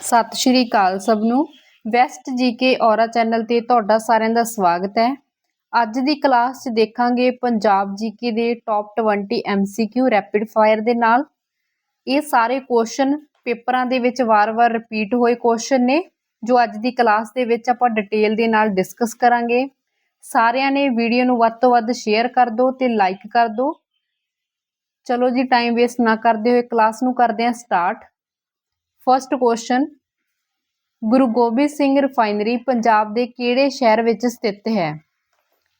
ਸਤਿ ਸ਼੍ਰੀ ਅਕਾਲ ਸਭ ਨੂੰ। ਵੈਸਟ ਜੀਕੇ ਔਰਾ ਚੈਨਲ ਤੇ ਤੁਹਾਡਾ ਸਾਰਿਆਂ ਦਾ ਸਵਾਗਤ ਹੈ। ਅੱਜ ਦੀ ਕਲਾਸ 'ਚ ਦੇਖਾਂਗੇ ਪੰਜਾਬ ਜੀਕੇ ਦੇ ਟੌਪ 20 ਐਮਸੀਕਿਊ ਰੈਪਿਡ ਫਾਇਰ ਦੇ ਨਾਲ। ਇਹ ਸਾਰੇ ਕੁਐਸਚਨ ਪੇਪਰਾਂ ਦੇ ਵਿੱਚ ਵਾਰ-ਵਾਰ ਰਿਪੀਟ ਹੋਏ ਕੁਐਸਚਨ ਨੇ, ਜੋ ਅੱਜ ਦੀ ਕਲਾਸ ਦੇ ਵਿੱਚ ਆਪਾਂ ਡਿਟੇਲ ਦੇ ਨਾਲ ਡਿਸਕਸ ਕਰਾਂਗੇ। ਸਾਰਿਆਂ ਨੇ ਵੀਡੀਓ ਨੂੰ ਵੱਧ ਤੋਂ ਵੱਧ ਸ਼ੇਅਰ ਕਰ ਦਿਓ ਤੇ ਲਾਈਕ ਕਰ ਦਿਓ। ਚਲੋ ਜੀ ਟਾਈਮ ਵੇਸਟ ਨਾ ਕਰਦੇ ਹੋਏ ਕਲਾਸ ਨੂੰ ਕਰਦੇ ਹਾਂ start first question Guru Gobind Singh refinery Punjab ਦੇ ਕਿਹੜੇ ਸ਼ਹਿਰ ਵਿੱਚ ਸਥਿਤ ਹੈ?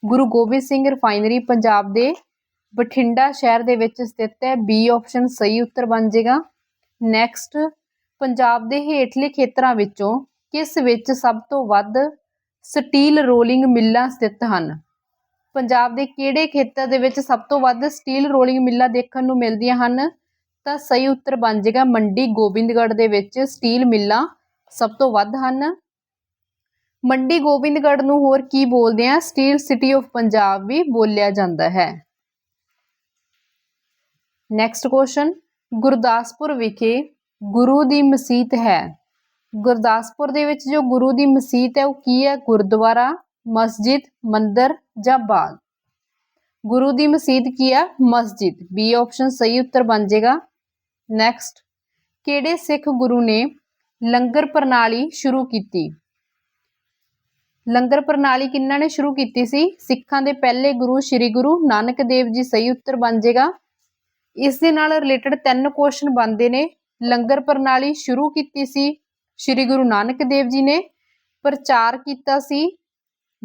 ਗੁਰੂ ਗੋਬਿੰਦ ਸਿੰਘ ਰਿਫਾਈਨਰੀ ਪੰਜਾਬ ਦੇ ਬਠਿੰਡਾ ਸ਼ਹਿਰ ਦੇ ਵਿੱਚ ਸਥਿਤ ਹੈ। ਬੀ ਆਪਸ਼ਨ ਸਹੀ ਉੱਤਰ ਬਣ ਜਾਏਗਾ। ਨੈਕਸਟ ਪੰਜਾਬ ਦੇ ਹੇਠਲੇ ਖੇਤਰਾਂ ਵਿੱਚੋਂ ਕਿਸ ਵਿੱਚ ਸਭ ਤੋਂ ਵੱਧ ਸਟੀਲ ਰੋਲਿੰਗ ਮਿੱਲਾਂ ਸਥਿਤ ਹਨ? ਪੰਜਾਬ ਦੇ ਕਿਹੜੇ ਖੇਤਰ ਦੇ ਵਿੱਚ ਸਭ ਤੋਂ ਵੱਧ ਸਟੀਲ ਰੋਲਿੰਗ ਮਿੱਲਾਂ ਦੇਖਣ ਨੂੰ ਮਿਲਦੀਆਂ ਹਨ? ਤਾਂ ਸਹੀ ਉੱਤਰ ਬਣ ਜਾਏਗਾ। ਮੰਡੀ ਗੋਬਿੰਦਗੜ੍ਹ ਦੇ ਵਿੱਚ ਸਟੀਲ ਮਿੱਲਾਂ ਸਭ ਤੋਂ ਵੱਧ ਹਨ। ਮੰਡੀ ਗੋਬਿੰਦਗੜ੍ਹ ਨੂੰ ਹੋਰ ਕੀ ਬੋਲਦੇ ਆ? ਸਟੀਲ ਸਿਟੀ ਆਫ ਪੰਜਾਬ ਵੀ ਬੋਲਿਆ ਜਾਂਦਾ ਹੈ। ਨੈਕਸਟ ਕੁਐਸਚਨ ਗੁਰਦਾਸਪੁਰ ਵਿਖੇ ਗੁਰੂ ਦੀ ਮਸੀਤ ਹੈ। ਗੁਰਦਾਸਪੁਰ ਦੇ ਵਿੱਚ ਜੋ ਗੁਰੂ ਦੀ ਮਸੀਤ ਹੈ, ਉਹ ਕੀ ਹੈ? ਗੁਰਦੁਆਰਾ, ਮਸਜਿਦ, ਮੰਦਰ ਜਾਂ ਬਾਗ? ਗੁਰੂ ਦੀ ਮਸੀਤ ਕੀ ਹੈ? ਮਸਜਿਦ। ਬੀ ਆਪਸ਼ਨ ਸਹੀ ਉੱਤਰ ਬਣ ਜਾਏਗਾ। ਨੈਕਸਟ ਕਿਹੜੇ ਸਿੱਖ ਗੁਰੂ ਨੇ ਲੰਗਰ ਪ੍ਰਣਾਲੀ ਸ਼ੁਰੂ ਕੀਤੀ? ਲੰਗਰ ਪ੍ਰਣਾਲੀ ਕਿੰਨਾਂ ਨੇ ਸ਼ੁਰੂ ਕੀਤੀ ਸੀ? ਸਿੱਖਾਂ ਦੇ ਪਹਿਲੇ ਗੁਰੂ ਸ੍ਰੀ ਗੁਰੂ ਨਾਨਕ ਦੇਵ ਜੀ ਸਹੀ ਉੱਤਰ ਬਣ ਜਾਏਗਾ ਇਸ ਦੇ ਨਾਲ ਰਿਲੇਟਡ ਤਿੰਨ ਕੁਐਸਚਨ ਬਣਦੇ ਨੇ। ਲੰਗਰ ਪ੍ਰਣਾਲੀ ਸ਼ੁਰੂ ਕੀਤੀ ਸੀ ਸ੍ਰੀ ਗੁਰੂ ਨਾਨਕ ਦੇਵ ਜੀ ਨੇ, ਪ੍ਰਚਾਰ ਕੀਤਾ ਸੀ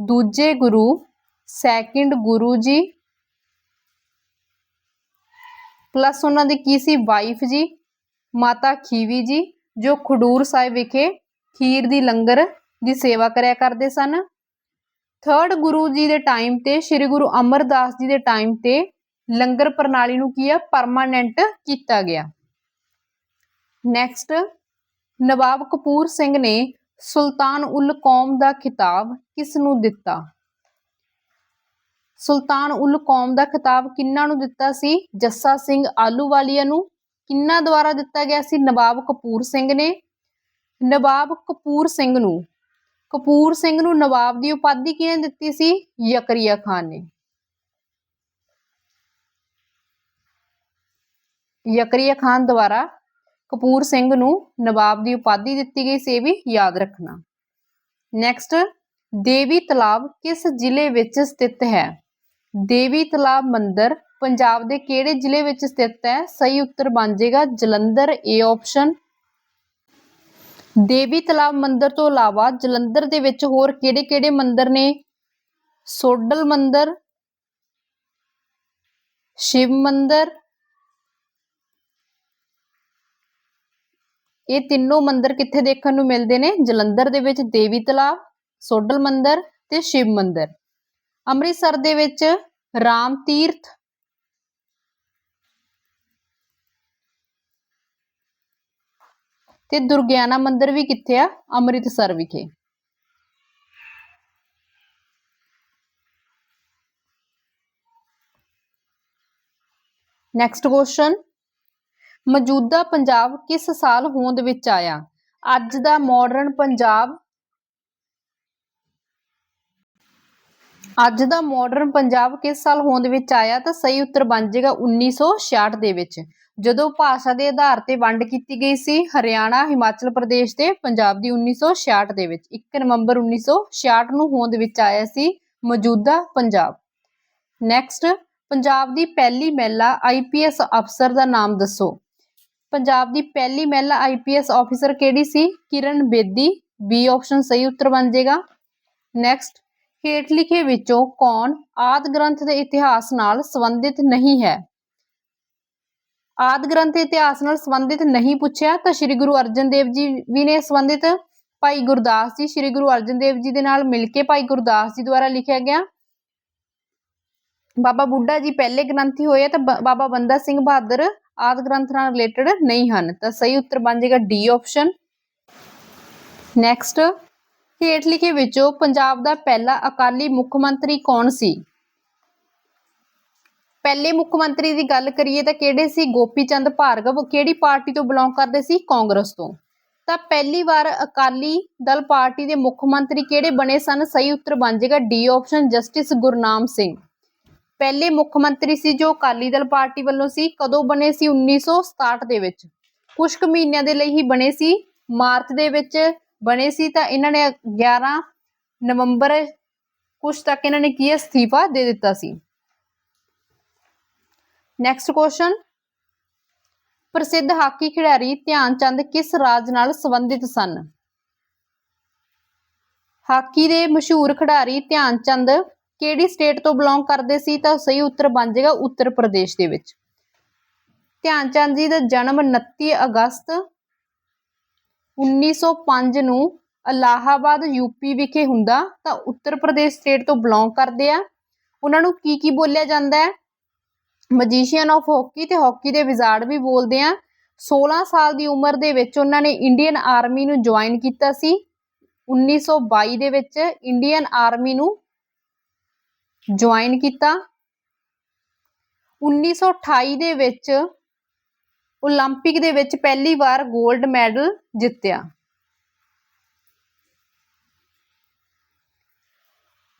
ਦੂਜੇ ਗੁਰੂ ਸੈਕਿੰਡ ਗੁਰੂ ਜੀ ਪਲੱਸ ਉਹਨਾਂ ਦੀ ਕੀ ਸੀ? ਵਾਈਫ ਜੀ, ਮਾਤਾ ਖੀਵੀ ਜੀ, ਜੋ ਖਡੂਰ ਸਾਹਿਬ ਵਿਖੇ ਖੀਰ ਦੀ ਲੰਗਰ ਦੀ ਸੇਵਾ ਕਰਿਆ ਕਰਦੇ ਸਨ। ਥਰਡ ਗੁਰੂ ਜੀ ਦੇ ਟਾਈਮ ਤੇ, ਸ੍ਰੀ ਗੁਰੂ ਅਮਰਦਾਸ ਜੀ ਦੇ ਟਾਈਮ ਤੇ ਲੰਗਰ ਪ੍ਰਣਾਲੀ ਨੂੰ ਕੀ ਆ? ਪਰਮਾਨੈਂਟ ਕੀਤਾ ਗਿਆ। ਨੈਕਸਟ ਨਵਾਬ ਕਪੂਰ ਸਿੰਘ ਨੇ ਸੁਲਤਾਨ ਉਲ ਕੌਮ ਦਾ ਖਿਤਾਬ ਕਿਸ ਨੂੰ ਦਿੱਤਾ? ਸੁਲਤਾਨ ਉਲ ਕੌਮ ਦਾ ਖਿਤਾਬ ਕਿੰਨਾਂ ਨੂੰ ਦਿੱਤਾ ਸੀ? ਜੱਸਾ ਸਿੰਘ ਆਲੂਵਾਲੀਆ ਨੂੰ ਕਿੰਨਾਂ ਦੁਆਰਾ ਦਿੱਤਾ ਗਿਆ ਸੀ? ਨਵਾਬ ਕਪੂਰ ਸਿੰਘ ਨੇ। ਨਵਾਬ ਕਪੂਰ ਸਿੰਘ ਨੂੰ। ਕਪੂਰ ਸਿੰਘ ਨੂੰ ਨਵਾਬ ਦੀ ਉਪਾਧੀ ਕਿਹਨੇ ਦਿੱਤੀ ਸੀ? ਯਕਰੀਆ ਖਾਨ ਨੇ। ਯਕਰੀਆ ਖਾਨ ਦੁਆਰਾ ਕਪੂਰ ਸਿੰਘ ਨੂੰ ਨਵਾਬ ਦੀ ਉਪਾਧੀ ਦਿੱਤੀ ਗਈ ਸੀ, ਇਹ ਵੀ ਯਾਦ ਰੱਖਣਾ। ਨੈਕਸਟ ਦੇਵੀ ਤਲਾਬ ਕਿਸ ਜ਼ਿਲ੍ਹੇ ਵਿੱਚ ਸਥਿਤ ਹੈ? ਦੇਵੀ ਤਲਾਬ ਮੰਦਿਰ ਪੰਜਾਬ ਦੇ ਕਿਹੜੇ ਜ਼ਿਲ੍ਹੇ ਵਿੱਚ ਸਥਿਤ ਹੈ? ਸਹੀ ਉੱਤਰ ਬਣ ਜਾਏਗਾ ਜਲੰਧਰ। ਏ ਆਪਸ਼ਨ ਦੇਵੀ ਤਲਾਬ ਮੰਦਿਰ ਤੋਂ ਇਲਾਵਾ ਜਲੰਧਰ ਦੇ ਵਿੱਚ ਹੋਰ ਕਿਹੜੇ-ਕਿਹੜੇ ਮੰਦਿਰ ਨੇ? ਸੋਡਲ ਮੰਦਿਰ, ਸ਼ਿਵ ਮੰਦਿਰ, ਇਹ ਤਿੰਨੋਂ ਮੰਦਿਰ ਕਿੱਥੇ ਦੇਖਣ ਨੂੰ ਮਿਲਦੇ ਨੇ? ਜਲੰਧਰ ਦੇ ਵਿੱਚ ਦੇਵੀ ਤਲਾਬ, ਸੋਡਲ ਮੰਦਿਰ ਤੇ ਸ਼ਿਵ ਮੰਦਿਰ। ਅੰਮ੍ਰਿਤਸਰ ਦੇ ਵਿੱਚ ਰਾਮ ਤੀਰਥ। ਤੇ ਦੁਰਗਿਆਨਾ ਮੰਦਿਰ ਵੀ ਕਿੱਥੇ ਆ? ਅੰਮ੍ਰਿਤਸਰ ਵਿਖੇ। ਨੈਕਸਟ ਕੁਐਸਚਨ ਮੌਜੂਦਾ ਪੰਜਾਬ ਕਿਸ ਸਾਲ ਹੋਂਦ ਵਿੱਚ ਆਇਆ? ਅੱਜ ਦਾ ਮਾਡਰਨ ਪੰਜਾਬ ਅੱਜ ਦਾ ਮਾਡਰਨ ਪੰਜਾਬ ਕਿਸ ਸਾਲ ਹੋਂਦ ਵਿੱਚ ਆਇਆ ਤਾਂ ਸਹੀ ਉੱਤਰ ਬਣ ਜਾਏਗਾ 1966 ਦੇ ਵਿੱਚ। ਜਦੋਂ ਭਾਸ਼ਾ ਦੇ ਆਧਾਰ ਤੇ ਵੰਡ ਕੀਤੀ ਗਈ ਸੀ, ਹਰਿਆਣਾ, ਹਿਮਾਚਲ ਪ੍ਰਦੇਸ਼ ਤੇ ਪੰਜਾਬ ਦੀ 1966 ਦੇ ਵਿੱਚ। 1 ਨਵੰਬਰ 1966 ਨੂੰ ਹੋਂਦ ਵਿੱਚ ਆਇਆ ਸੀ ਮੌਜੂਦਾ ਪੰਜਾਬ। ਨੈਕਸਟ ਪੰਜਾਬ ਦੀ ਪਹਿਲੀ ਮਹਿਲਾ ਆਈਪੀਐਸ ਅਫਸਰ ਦਾ ਨਾਮ ਦੱਸੋ। ਪੰਜਾਬ ਦੀ ਪਹਿਲੀ ਮਹਿਲਾ ਆਈਪੀਐਸ ਆਫੀਸਰ ਕਿਹੜੀ ਸੀ? ਕਿਰਨ ਬੇਦੀ। ਬੀ ਆਪਸ਼ਨ ਸਹੀ ਉੱਤਰ ਬਣ ਜਾਏਗਾ। ਨੈਕਸਟ ਹੇਠ ਲਿਖੇ ਵਿੱਚੋਂ ਕੌਣ ਆਦ ਗ੍ਰੰਥ ਦੇ ਇਤਿਹਾਸ ਨਾਲ ਸੰਬੰਧਿਤ ਨਹੀਂ ਹੈ? ਆਦ ਗ੍ਰੰਥ ਇਤਿਹਾਸ ਨਾਲ ਸੰਬੰਧਿਤ ਨਹੀਂ ਪੁੱਛਿਆ ਤਾਂ ਸ੍ਰੀ ਗੁਰੂ ਅਰਜਨ ਦੇਵ ਜੀ ਵੀ ਨੇ ਸੰਬੰਧਿਤ। ਭਾਈ ਗੁਰਦਾਸ ਜੀ ਸ੍ਰੀ ਗੁਰੂ ਅਰਜਨ ਦੇਵ ਜੀ ਦੇ ਨਾਲ ਮਿਲ ਕੇ ਭਾਈ ਗੁਰਦਾਸ ਜੀ ਦੁਆਰਾ ਲਿਖਿਆ ਗਿਆ। ਬਾਬਾ ਬੁੱਢਾ ਜੀ ਪਹਿਲੇ ਗ੍ਰੰਥੀ ਹੋਏ ਤਾਂ ਬ- ਬਾਬਾ ਬੰਦਾ ਸਿੰਘ ਬਹਾਦਰ ਆਦ ਗ੍ਰੰਥ ਨਾਲ ਰਿਲੇਟਡ ਨਹੀਂ ਹਨ। ਤਾਂ ਸਹੀ ਉੱਤਰ ਬਣ ਜਾਏਗਾ ਡੀ ਆਪਸ਼ਨ। ਨੈਕਸਟ। ਹੇਠ ਲਿਖੇ ਵਿੱਚੋਂ ਪੰਜਾਬ ਦਾ ਪਹਿਲਾ ਅਕਾਲੀ ਮੁੱਖ ਮੰਤਰੀ ਕੌਣ ਸੀ? ਪਹਿਲੇ ਮੁੱਖ ਮੰਤਰੀ ਦੀ ਗੱਲ ਕਰੀਏ ਤਾਂ ਕਿਹੜੇ ਸੀ? ਗੋਪੀ ਚੰਦ ਭਾਰਗਵ ਕਿਹੜੀ ਪਾਰਟੀ ਤੋਂ ਬਿਲੋਂਗ ਕਰਦੇ ਸੀ? ਕਾਂਗਰਸ ਤੋਂ। ਤਾਂ ਪਹਿਲੀ ਵਾਰ ਅਕਾਲੀ ਦਲ ਪਾਰਟੀ ਦੇ ਮੁੱਖ ਮੰਤਰੀ ਕਿਹੜੇ ਬਣੇ ਸਨ? ਸਹੀ ਉੱਤਰ ਬਣ ਜਾਏਗਾ D option justice Gurnam Singh. ਪਹਿਲੇ ਮੁੱਖ ਮੰਤਰੀ ਸੀ ਜੋ ਅਕਾਲੀ ਦਲ ਪਾਰਟੀ ਵੱਲੋਂ ਸੀ, ਕਦੋਂ ਬਣੇ ਸੀ? 1967 ਦੇ ਵਿੱਚ। ਕੁਝ ਕੁ ਮਹੀਨਿਆਂ ਦੇ ਲਈ ਹੀ ਬਣੇ ਸੀ। ਮਾਰਚ ਦੇ ਵਿੱਚ ਬਣੇ ਸੀ ਤਾਂ ਇਹਨਾਂ ਨੇ 11 ਨਵੰਬਰ ਕੁਝ ਤੱਕ ਇਹਨਾਂ ਨੇ ਕੀ ਹੈ, ਅਸਤੀਫਾ ਦੇ ਦਿੱਤਾ ਸੀ? ਨੈਕਸਟ ਕੁਐਸਚਨ ਪ੍ਰਸਿੱਧ ਹਾਕੀ ਖਿਡਾਰੀ ਧਿਆਨ ਚੰਦ ਕਿਸ ਰਾਜ ਨਾਲ ਸੰਬੰਧਿਤ ਸਨ? ਹਾਕੀ ਦੇ ਮਸ਼ਹੂਰ ਖਿਡਾਰੀ ਧਿਆਨ ਚੰਦ ਕਿਹੜੀ ਸਟੇਟ ਤੋਂ ਬਿਲੋਂਗ ਕਰਦੇ ਸੀ ਤਾਂ ਸਹੀ ਉੱਤਰ ਬਣ ਜਾਏਗਾ ਉੱਤਰ ਪ੍ਰਦੇਸ਼ ਦੇ ਵਿੱਚ। ਧਿਆਨ ਚੰਦ ਜੀ ਦਾ ਜਨਮ 29 ਅਗਸਤ 1905 ਨੂੰ ਅਲਾਹਾਬਾਦ ਯੂਪੀ ਵਿਖੇ ਹੁੰਦਾ ਤਾਂ ਉੱਤਰ ਪ੍ਰਦੇਸ਼ ਸਟੇਟ ਤੋਂ ਬਿਲੋਂਗ ਕਰਦੇ ਆ। ਉਹਨਾਂ ਨੂੰ ਕੀ ਕੀ ਬੋਲਿਆ ਜਾਂਦਾ ਹੈ? ਮੈਜੀਸ਼ੀਅਨ ਆਫ ਹਾਕੀ ਤੇ ਹਾਕੀ ਦੇ ਵਿਜ਼ਾਰਡ ਵੀ ਬੋਲਦੇ ਆ। 16 ਸਾਲ ਦੀ ਉਮਰ ਦੇ ਵਿੱਚ ਉਹਨਾਂ ਨੇ ਇੰਡੀਅਨ ਆਰਮੀ ਨੂੰ ਜੁਆਇਨ ਕੀਤਾ ਸੀ। 1922 ਦੇ ਵਿੱਚ ਇੰਡੀਅਨ ਆਰਮੀ ਨੂੰ ਜੁਆਇਨ ਕੀਤਾ। 1928 ਦੇ ਵਿੱਚ ਓਲੰਪਿਕ ਦੇ ਵਿੱਚ ਪਹਿਲੀ ਵਾਰ 골ਡ ਮੈਡਲ ਜਿੱਤਿਆ।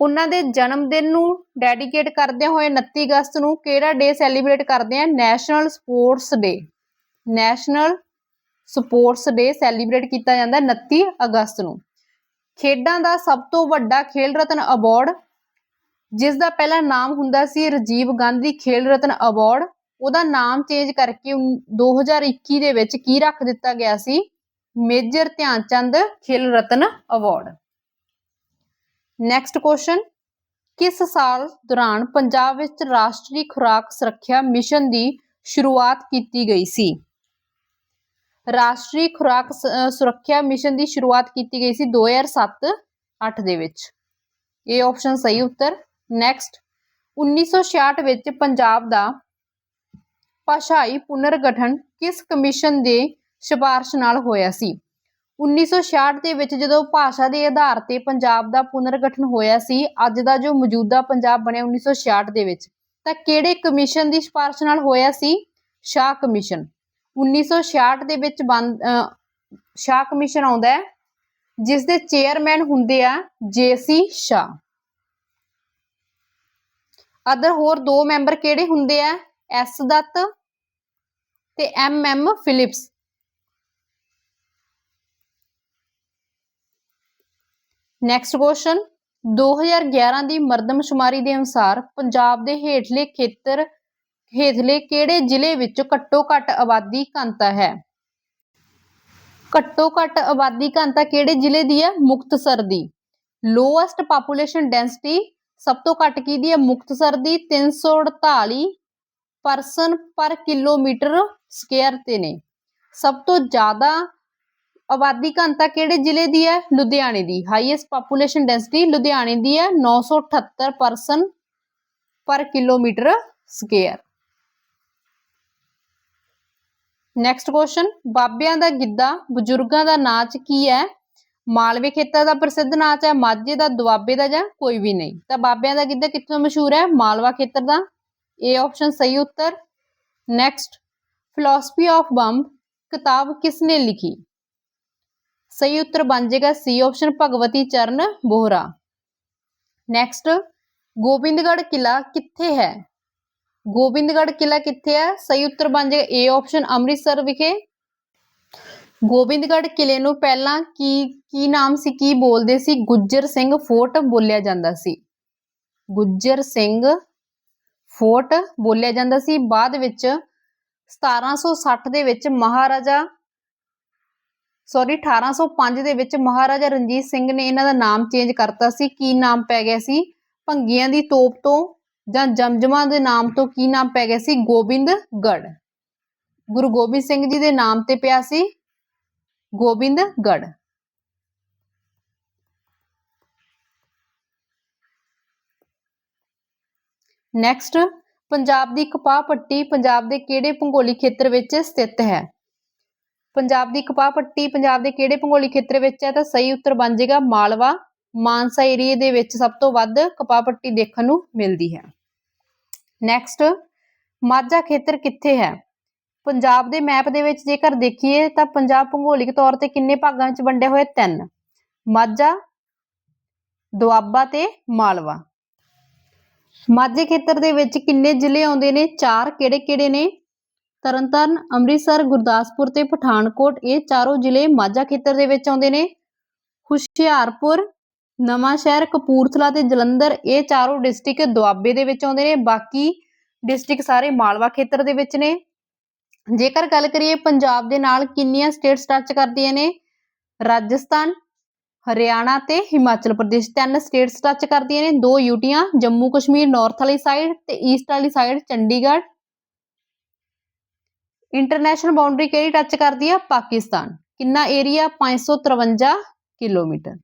ਉਹਨਾਂ ਦੇ ਜਨਮ ਦਿਨ ਨੂੰ ਡੈਡੀਕੇਟ ਕਰਦੇ ਹੋਏ 29 ਅਗਸਤ ਨੂੰ ਕਿਹੜਾ ਡੇ ਸੈਲੀਬ੍ਰੇਟ ਕਰਦੇ ਆ? National sports day national sports day celebrate ਕੀਤਾ ਜਾਂਦਾ 29 ਅਗਸਤ ਨੂੰ। ਖੇਡਾਂ ਦਾ ਸਭ ਤੋਂ ਵੱਡਾ ਖੇਲ ਰਤਨ ਅਵਾਰਡ ਜਿਸ ਦਾ ਪਹਿਲਾ ਨਾਮ ਹੁੰਦਾ ਸੀ ਰਾਜੀਵ ਗਾਂਧੀ ਖੇਲ ਰਤਨ ਅਵਾਰਡ ਉਹਦਾ ਨਾਮ ਚੇਂਜ ਕਰਕੇ ਉਨ- 2021 ਦੇ ਵਿੱਚ ਕੀ ਰੱਖ ਦਿੱਤਾ ਗਿਆ ਸੀ? ਮੇਜਰ ਧਿਆਨ ਚੰਦ Khel Ratna award next question ਕਿਸ ਸਾਲ ਦੌਰਾਨ ਪੰਜਾਬ ਵਿੱਚ ਰਾਸ਼ਟਰੀ ਖੁਰਾਕ ਸੁਰੱਖਿਆ ਮਿਸ਼ਨ ਦੀ ਸ਼ੁਰੂਆਤ ਕੀਤੀ ਗਈ ਸੀ? ਰਾਸ਼ਟਰੀ ਖੁਰਾਕ ਸੁਰੱਖਿਆ ਮਿਸ਼ਨ ਦੀ ਸ਼ੁਰੂਆਤ ਕੀਤੀ ਗਈ ਸੀ 2007-8 ਦੇ ਵਿੱਚ। ਇਹ ਆਪਸ਼ਨ ਸਹੀ ਉੱਤਰ। ਨੈਕਸਟ 1966 ਵਿੱਚ ਪੰਜਾਬ ਦਾ ਭਾਸ਼ਾਈ ਪੁਨਰਗਠਨ ਕਿਸ ਕਮਿਸ਼ਨ ਦੇ ਸਿਫਾਰਸ਼ ਨਾਲ ਹੋਇਆ ਸੀ? 1966 ਦੇ ਵਿੱਚ ਜਦੋਂ ਭਾਸ਼ਾ ਦੇ ਆਧਾਰ ਤੇ ਪੰਜਾਬ ਦਾ ਪੁਨਰਗਠਨ ਹੋਇਆ ਸੀ, ਅੱਜ ਦਾ ਜੋ ਮੌਜੂਦਾ ਪੰਜਾਬ ਬਣਿਆ 1966 ਦੇ ਵਿੱਚ, ਤਾਂ ਕਿਹੜੇ ਕਮਿਸ਼ਨ ਦੀ ਸਿਫਾਰਸ਼ ਨਾਲ ਹੋਇਆ ਸੀ? ਸ਼ਾਹ ਕਮਿਸ਼ਨ। 1966 ਦੇ ਵਿੱਚ ਬੰਦ ਸ਼ਾਹ ਕਮਿਸ਼ਨ ਆਉਂਦਾ ਹੈ, ਜਿਸ ਦੇ ਚੇਅਰਮੈਨ ਹੁੰਦੇ ਆ ਜੇਸੀ ਸ਼ਾਹ। ਅਦਰ ਹੋਰ ਦੋ ਮੈਂਬਰ ਕਿਹੜੇ ਹੁੰਦੇ ਆ? ਐਸ ਦੱਤ ਤੇ M M Philips next question 2011 ਦੀ ਮਰਦਮਸ਼ੁਮਾਰੀ ਦੇ ਅਨੁਸਾਰ ਪੰਜਾਬ ਦੇ ਹੇਠਲੇ ਖੇਤਰ, ਹੇਠਲੇ ਕਿਹੜੇ ਜ਼ਿਲ੍ਹੇ ਵਿੱਚ ਘੱਟੋ ਘੱਟ ਆਬਾਦੀ ਘਣਤਾ ਹੈ? ਘੱਟੋ ਘੱਟ ਆਬਾਦੀ ਘਣਤਾ ਕਿਹੜੇ ਜ਼ਿਲ੍ਹੇ ਦੀ ਹੈ? ਮੁਕਤਸਰ ਦੀ। ਲੋਐਸਟ ਪਾਪੂਲੇਸ਼ਨ ਡੈਂਸਿਟੀ ਸਭ ਤੋਂ ਘੱਟ ਕਿਹਦੀ ਹੈ? ਮੁਕਤਸਰ ਦੀ। 348 ਪਰਸਨ ਪਰ ਕਿਲੋਮੀਟਰ ਸਕੁਅਰ ਤੇ ਨੇ। ਸਭ ਤੋਂ ਜ਼ਿਆਦਾ ਆਬਾਦੀ ਘਣਤਾ ਕਿਹੜੇ ਜ਼ਿਲ੍ਹੇ ਦੀ ਹੈ? ਲੁਧਿਆਣੇ ਦੀ। ਹਾਈਐਸਟ ਪਾਪੂਲੇਸ਼ਨ ਡੈਂਸਿਟੀ ਲੁਧਿਆਣੇ ਦੀ ਹੈ 978 person per kilometre square next question ਬਾਬਿਆਂ ਦਾ ਗਿੱਧਾ, ਬਜ਼ੁਰਗਾਂ ਦਾ ਨਾਚ ਕੀ ਹੈ? ਮਾਲਵੇ ਖੇਤਰ ਦਾ ਪ੍ਰਸਿੱਧ ਨਾਚ ਹੈ, ਮਾਝੇ ਦਾ, ਦੁਆਬੇ ਦਾ ਜਾਂ ਕੋਈ ਵੀ ਨਹੀਂ। ਤਾਂ ਬਾਬਿਆਂ ਦਾ ਗਿੱਧਾ ਕਿੱਥੋਂ ਮਸ਼ਹੂਰ ਹੈ? ਮਾਲਵਾ ਖੇਤਰ ਦਾ। ਇਹ ਆਪਸ਼ਨ ਸਹੀ ਉੱਤਰ। ਨੈਕਸਟ ਫਿਲਾਸਫੀ ਆਫ ਬੰਬ ਕਿਤਾਬ ਕਿਸ ਨੇ ਲਿਖੀ? ਸਹੀ ਉੱਤਰ ਬਣ ਜਾਏਗਾ ਸੀ ਆਪਸ਼ਨ ਭਗਵਤੀ ਚਰਨ ਬੋਹਰਾ। ਗੋਬਿੰਦਗੜ੍ਹ ਕਿਲਾ ਕਿੱਥੇ ਹੈ? ਗੋਬਿੰਦਗੜ੍ਹ ਕਿਲਾ ਕਿੱਥੇ ਹੈ? ਸਹੀ ਉੱਤਰ ਬਣ ਜਾਏਗਾ ਏ ਆਪਸ਼ਨ ਅੰਮ੍ਰਿਤਸਰ ਵਿਖੇ। ਗੋਬਿੰਦਗੜ੍ਹ ਕਿਲੇ ਨੂੰ ਪਹਿਲਾਂ ਕੀ ਕੀ ਨਾਮ ਸੀ, ਕੀ ਬੋਲਦੇ ਸੀ? ਗੁੱਜਰ ਸਿੰਘ ਫੋਰਟ ਬੋਲਿਆ ਜਾਂਦਾ ਸੀ। ਗੁੱਜਰ ਸਿੰਘ ਫੋਰਟ ਬੋਲਿਆ ਜਾਂਦਾ ਸੀ। ਬਾਅਦ ਵਿੱਚ 1760 ਦੇ ਵਿੱਚ ਮਹਾਰਾਜਾ ਸੌਰੀ 1805 ਦੇ ਵਿੱਚ ਮਹਾਰਾਜਾ ਰਣਜੀਤ ਸਿੰਘ ਨੇ ਇਹਨਾਂ ਦਾ ਨਾਮ ਚੇਂਜ ਕਰਤਾ ਸੀ। ਕੀ ਨਾਮ ਪੈ ਗਿਆ ਸੀ? ਭੰਗੀਆਂ ਦੀ ਤੋਪ ਤੋਂ ਜਾਂ ਜਮਜਮਾ ਦੇ ਨਾਮ ਤੋਂ ਕੀ ਨਾਮ ਪੈ ਗਿਆ ਸੀ? ਗੋਬਿੰਦਗੜ੍ਹ। ਗੁਰੂ ਗੋਬਿੰਦ ਸਿੰਘ ਜੀ ਦੇ ਨਾਮ ਤੇ ਪਿਆ ਸੀ। ਗੋਬਿੰਦਗੜ੍ਹ। ਨੈਕਸਟ ਪੰਜਾਬ ਦੀ ਕਪਾਹ ਪੱਟੀ ਪੰਜਾਬ ਦੇ ਕਿਹੜੇ ਭੂਗੋਲਿਕ ਖੇਤਰ ਵਿੱਚ ਸਥਿਤ ਹੈ? ਪੰਜਾਬ ਦੀ ਕਪਾਹ ਪੱਟੀ ਪੰਜਾਬ ਦੇ ਕਿਹੜੇ ਭੂਗੋਲਿਕ ਖੇਤਰ ਵਿੱਚ ਹੈ? ਤਾਂ ਸਹੀ ਉੱਤਰ ਬਣ ਜਾਏਗਾ ਮਾਲਵਾ। ਮਾਨਸਾ ਏਰੀਏ ਦੇ ਵਿੱਚ ਸਭ ਤੋਂ ਵੱਧ ਕਪਾਹ ਪੱਟੀ ਦੇਖਣ ਨੂੰ ਮਿਲਦੀ ਹੈ। ਨੈਕਸਟ ਮਾਝਾ ਖੇਤਰ ਕਿੱਥੇ ਹੈ? ਪੰਜਾਬ ਦੇ ਮੈਪ ਦੇ ਵਿੱਚ ਜੇਕਰ ਦੇਖੀਏ ਤਾਂ ਪੰਜਾਬ ਭੂਗੋਲਿਕ ਤੌਰ ਤੇ ਕਿੰਨੇ ਭਾਗਾਂ ਵਿੱਚ ਵੰਡੇ ਹੋਏ ਤਿੰਨ? ਮਾਝਾ, ਦੁਆਬਾ ਤੇ ਮਾਲਵਾ। ਮਾਝੇ ਖੇਤਰ ਦੇ ਵਿੱਚ ਕਿੰਨੇ ਜ਼ਿਲ੍ਹੇ ਆਉਂਦੇ ਨੇ? ਚਾਰ ਕਿਹੜੇ ਕਿਹੜੇ ਨੇ? ਤਰਨਤਾਰਨ, ਅੰਮ੍ਰਿਤਸਰ, ਗੁਰਦਾਸਪੁਰ ਤੇ ਪਠਾਨਕੋਟ, ਇਹ ਚਾਰੋਂ ਜ਼ਿਲ੍ਹੇ ਮਾਝਾ ਖੇਤਰ ਦੇ ਵਿੱਚ ਆਉਂਦੇ ਨੇ। ਹੁਸ਼ਿਆਰਪੁਰ, ਨਵਾਂਸ਼ਹਿਰ, ਕਪੂਰਥਲਾ ਤੇ ਜਲੰਧਰ, ਇਹ ਚਾਰੋਂ ਡਿਸਟ੍ਰਿਕਟ ਦੁਆਬੇ ਦੇ ਵਿੱਚ ਆਉਂਦੇ ਨੇ। ਬਾਕੀ ਡਿਸਟ੍ਰਿਕਟ ਸਾਰੇ ਮਾਲਵਾ ਖੇਤਰ ਦੇ ਵਿੱਚ ਨੇ। ਜੇਕਰ ਗੱਲ ਕਰੀਏ ਪੰਜਾਬ ਦੇ ਨਾਲ, ਕਿੰਨੀਆਂ ਸਟੇਟਸ ਟੱਚ ਕਰਦੀਆਂ ਨੇ? ਰਾਜਸਥਾਨ ਹਰਿਆਣਾ ਤੇ ਹਿਮਾਚਲ ਪ੍ਰਦੇਸ਼ ਤਿੰਨ ਸਟੇਟਸ ਟੱਚ ਕਰਦੀਆਂ ਨੇ, ਦੋ ਯੂਟੀਆਂ, ਜੰਮੂ ਕਸ਼ਮੀਰ ਨਾਰਥ ਵਾਲੀ ਸਾਈਡ ਤੇ ਈਸਟ ਵਾਲੀ ਸਾਈਡ ਚੰਡੀਗੜ੍ਹ। ਇੰਟਰਨੈਸ਼ਨਲ ਬਾਉਂਡਰੀ ਕਿਹੜੀ ਟੱਚ ਕਰਦੀ ਆ? ਪਾਕਿਸਤਾਨ। ਕਿੰਨਾ ਏਰੀਆ 553 ਕਿਲੋਮੀਟਰ।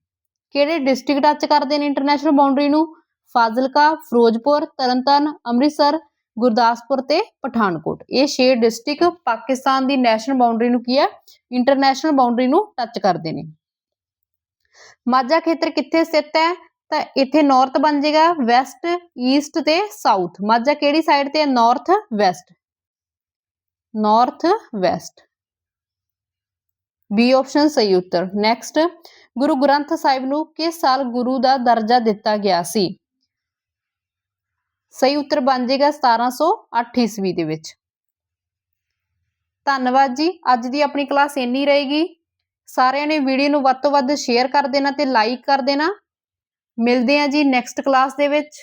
ਕਿਹੜੇ ਡਿਸਟ੍ਰਿਕਟ ਟੱਚ ਕਰਦੇ ਨੇ ਇੰਟਰਨੈਸ਼ਨਲ ਬਾਉਂਡਰੀ ਨੂੰ? ਫਾਜ਼ਿਲਕਾ, ਫਿਰੋਜ਼ਪੁਰ, ਤਰਨਤਾਰਨ, ਅੰਮ੍ਰਿਤਸਰ, ਗੁਰਦਾਸਪੁਰ ਤੇ ਪਠਾਨਕੋਟ। ਇਹ ਛੇ ਡਿਸਟ੍ਰਿਕਟ ਪਾਕਿਸਤਾਨ ਦੀ ਨੈਸ਼ਨਲ ਬਾਉਂਡਰੀ ਨੂੰ ਕੀ ਹੈ ਇੰਟਰਨੈਸ਼ਨਲ ਬਾਉਂਡਰੀ ਨੂੰ ਟੱਚ ਕਰਦੇ ਨੇ। ਮਾਝਾ ਖੇਤਰ ਕਿੱਥੇ ਸਥਿਤ ਹੈ? ਤਾਂ ਇੱਥੇ ਨਾਰਥ ਬਣ ਜਾਏਗਾ ਵੈਸਟ ਈਸਟ ਤੇ ਸਾਊਥ ਮਾਝਾ ਕਿਹੜੀ ਸਾਈਡ ਤੇ ਹੈ? North west north west B option ਸਹੀ ਉੱਤਰ। ਨੈਕਸਟ ਗੁਰੂ ਗ੍ਰੰਥ ਸਾਹਿਬ ਨੂੰ ਕਿਸ ਸਾਲ ਗੁਰੂ ਦਾ ਦਰਜਾ ਦਿੱਤਾ ਗਿਆ ਸੀ? ਸਹੀ ਉੱਤਰ ਬਣ ਜਾਏਗਾ 1708 ਈਸਵੀ ਦੇ ਵਿੱਚ। ਧੰਨਵਾਦ ਜੀ। ਅੱਜ ਦੀ ਆਪਣੀ ਕਲਾਸ ਇੰਨੀ ਰਹੇਗੀ। ਸਾਰਿਆਂ ਨੇ ਵੀਡੀਓ ਨੂੰ ਵੱਧ ਤੋਂ ਵੱਧ ਸ਼ੇਅਰ ਕਰ ਦੇਣਾ ਤੇ ਲਾਈਕ ਕਰ ਦੇਣਾ। ਮਿਲਦੇ ਹਾਂ ਜੀ ਨੈਕਸਟ ਕਲਾਸ ਦੇ ਵਿੱਚ।